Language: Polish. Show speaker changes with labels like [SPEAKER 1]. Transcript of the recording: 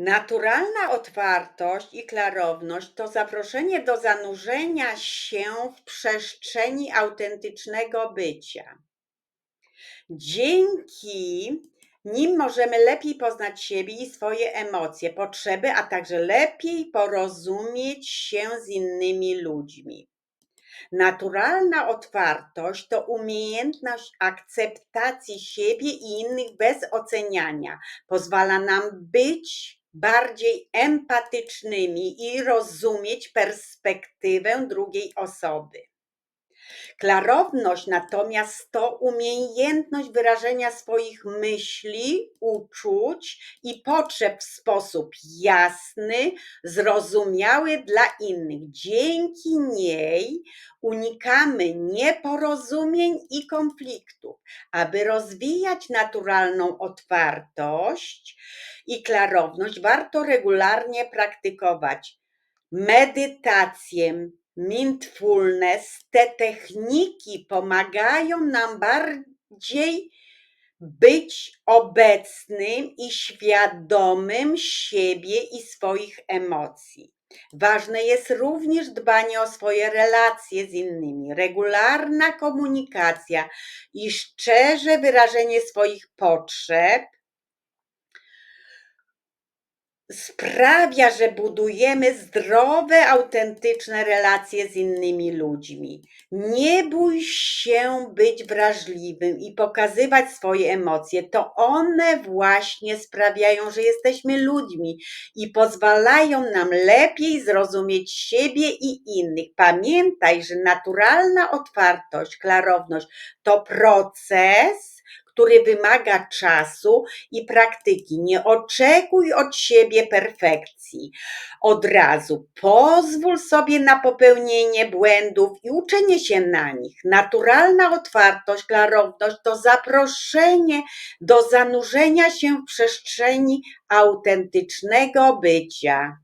[SPEAKER 1] Naturalna otwartość i klarowność to zaproszenie do zanurzenia się w przestrzeni autentycznego bycia. Dzięki nim możemy lepiej poznać siebie i swoje emocje, potrzeby, a także lepiej porozumieć się z innymi ludźmi. Naturalna otwartość to umiejętność akceptacji siebie i innych bez oceniania. Pozwala nam być bardziej empatycznymi i rozumieć perspektywę drugiej osoby. Klarowność natomiast to umiejętność wyrażenia swoich myśli, uczuć i potrzeb w sposób jasny, zrozumiały dla innych. Dzięki niej unikamy nieporozumień i konfliktów. Aby rozwijać naturalną otwartość i klarowność, warto regularnie praktykować medytację, mindfulness. Te techniki pomagają nam bardziej być obecnym i świadomym siebie i swoich emocji. Ważne jest również dbanie o swoje relacje z innymi, regularna komunikacja i szczerze wyrażenie swoich potrzeb sprawia, że budujemy zdrowe, autentyczne relacje z innymi ludźmi. Nie bój się być wrażliwym i pokazywać swoje emocje. To one właśnie sprawiają, że jesteśmy ludźmi i pozwalają nam lepiej zrozumieć siebie i innych. Pamiętaj, że naturalna otwartość, klarowność to proces, który wymaga czasu i praktyki. Nie oczekuj od siebie perfekcji. Od razu pozwól sobie na popełnienie błędów i uczenie się na nich. Naturalna otwartość, klarowność to zaproszenie do zanurzenia się w przestrzeni autentycznego bycia.